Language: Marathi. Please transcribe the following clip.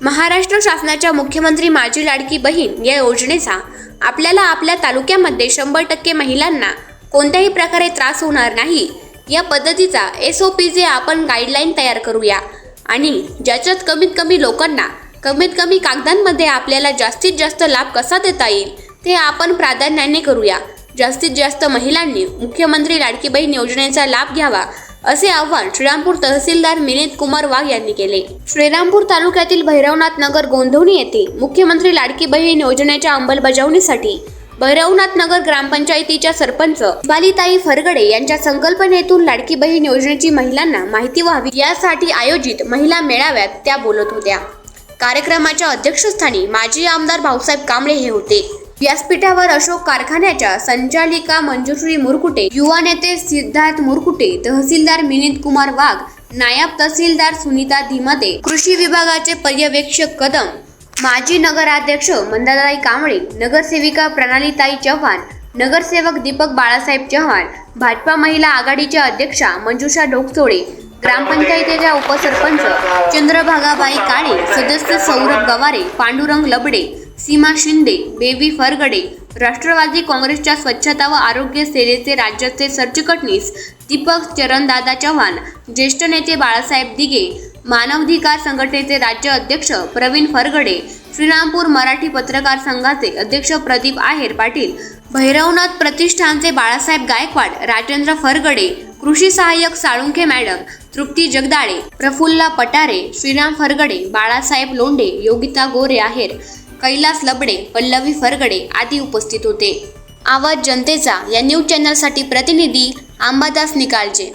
महाराष्ट्र शासनाच्या मुख्यमंत्री माझी लाडकी बहीण या योजनेचा आपल्याला आपल्या तालुक्यामध्ये शंभर टक्के महिलांना कोणत्याही प्रकारे त्रास होणार नाही. या पद्धतीचा एस ओ पी जे आपण गाईडलाईन तयार करूया. आणि ज्याच्यात कमीत कमी लोकांना कमीत कमी कागदांमध्ये आपल्याला जास्तीत जास्त लाभ कसा देता येईल ते आपण प्राधान्याने करूया. जास्तीत जास्त महिलांनी मुख्यमंत्री लाडकी बहीण योजनेचा लाभ घ्यावा. असे आव्हान श्रीरामपूर तहसीलदार मिनित कुमार वाघ यांनी केले. श्रीरामपूर तालुक्यातील भैरवनाथ नगर गोंधवणी येथे मुख्यमंत्री लाडकी बहीण योजनेच्या अंमलबजावणीसाठी भैरवनाथ नगर ग्रामपंचायतीच्या सरपंच बालिताई फरगडे यांच्या संकल्पनेतून लाडकी बहीण योजनेची महिलांना माहिती व्हावी यासाठी आयोजित महिला मेळाव्यात त्या बोलत होत्या. कार्यक्रमाच्या अध्यक्षस्थानी माजी आमदार भाऊसाहेब कांबळे हे होते. व्यासपीठावर अशोक कारखान्याच्या संचालिका मंजुश्री मुरकुटे युवा नेते सिद्धार्थ मुरकुटे तहसीलदार मिनित कुमार वाघ नायब तहसीलदार सुनीता धीमते कृषी विभागाचे पर्यवेक्षक कदम माजी नगराध्यक्ष मंदाताई कांबळे नगरसेविका प्रणालीताई चव्हाण नगरसेवक दीपक बाळासाहेब चव्हाण भाजपा महिला आघाडीच्या अध्यक्षा मंजुषा डोकचोळे ग्रामपंचायतीच्या उपसरपंच चंद्रभागाबाई काळे सदस्य सौरभ गवारे पांडुरंग लबडे सीमा शिंदे बेबी फरगडे राष्ट्रवादी काँग्रेसच्या स्वच्छता व आरोग्य सेनेचे राज्याचे सरचिटणीस दीपक चरणदादा चव्हाण ज्येष्ठ नेते बाळासाहेब दिगे मानवाधिकार संघटनेचे राज्य अध्यक्ष प्रवीण फरगडे श्रीरामपूर मराठी पत्रकार संघाचे अध्यक्ष प्रदीप आहेर पाटील भैरवनाथ प्रतिष्ठानचे बाळासाहेब गायकवाड राजेंद्र फरगडे कृषी सहाय्यक साळुंखे मॅडम तृप्ती जगदाळे प्रफुल्ला पटारे श्रीराम फरगडे बाळासाहेब लोंढे योगिता गोरे आहेर कैलास लबडे पल्लवी फरगडे आदी उपस्थित होते. आवाज जनतेचा या न्यूज चॅनलसाठी प्रतिनिधी आंबादास निकालचे